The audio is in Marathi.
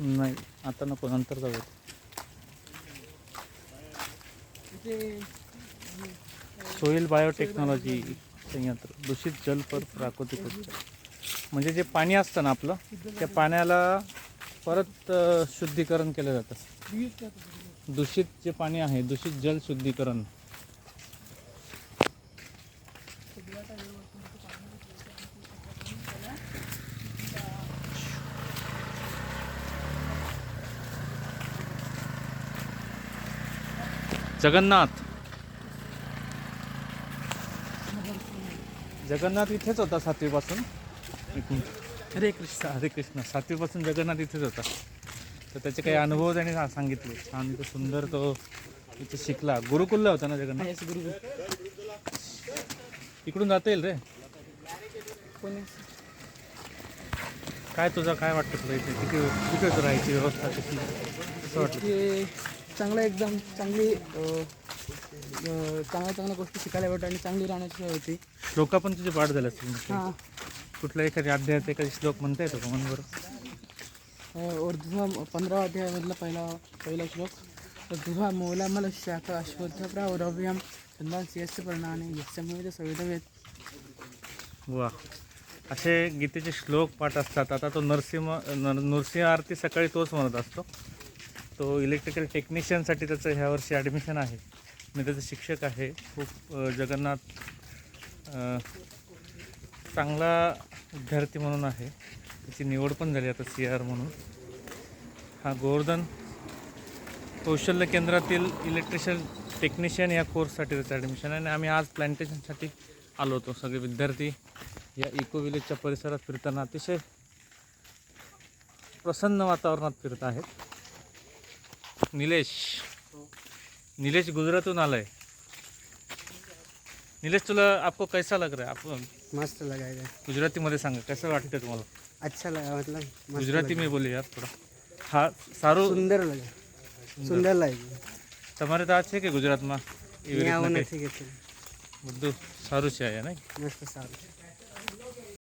नाही आता नको नंतर जाऊया. सोईल बायोटेक्नॉलॉजी संयंत्र दूषित जल पर प्राकृतिक उपचार. म्हणजे जे पाणी असतं ना आपलं त्या पाण्याला परत शुद्धीकरण केलं जातं. दूषित जे पाणी आहे दूषित जल शुद्धीकरण जगन्नाथ. जगन्नाथ इथेच होता सातवीपासून. हरे कृष्ण हरे कृष्ण. सातवीपासून जगन्नाथ इथेच होता. तर त्याचे काही अनुभव त्याने सांगितले. छान तो सुंदर तो इथे शिकला. गुरुकुलला होता ना जगन्नाथ? यस गुरु इकडून जाता येईल रे? काय तुझं काय वाटतं तुला इथे? किती वेळ राहायची व्यवस्था कशी कसं वाटतं. चांगलं एकदम चांगली चांगल्या चांगल्या गोष्टी शिकायला भेटतात आणि चांगली राहण्याची सोय होती. श्लोका पण तुझे पाठ झाले असतील मग. हां. कुठल्या एखादी अध्यायात एखादी श्लोक म्हणता येतो का म्हणून बरं पंधरा अध्यायामधला पहिला पहिला श्लोक. ऊर्ध्वा मूलमल शाख अश्वत्थ प्रावरव्यम छंदांसी यस्य परिणाने यस्यमुळे सविधवेत वा. असे गीतेचे श्लोक पाठ असतात. आता तो नरसिंह नर नृसिंह आरती सकाळी तोच म्हणत असतो. तो इलेक्ट्रिकल टेक्निशियनसाठी त्याचं ह्या वर्षी ॲडमिशन आहे. मी त्याचं शिक्षक आहे. खूप जगन्नाथ चांगला विद्यार्थी म्हणून आहे. त्याची निवड पण झाली आता सी आर म्हणून. हा गोवर्धन कौशल्य केंद्रातील इलेक्ट्रिशियन टेक्निशियन या कोर्ससाठी त्याचं ॲडमिशन आहे. आणि आम्ही आज प्लॅन्टेशनसाठी आलो होतो. सगळे विद्यार्थी या इको विलेजच्या परिसरात फिरताना अतिशय प्रसन्न वातावरणात फिरत आहेत. निलेश निलेश गुजरातहून आलाय निलेश तुला आपको कैसा लग रहा है आप मस्त लगाएगा गुजराती मध्ये सांगा कसं वाटतं तुम्हाला अच्छा लगा मतलब गुजराती में बोलिए यार थोड़ा હા સારું સુંદર લગે સુંદર લાગ્યું તમારે તો આ છે કે ગુજરાતમાં એવી મેં આવું રીતના નથી કહેતું કંઈ બધું સારું છે અહીંયા નહીં મસ્ત સારું છે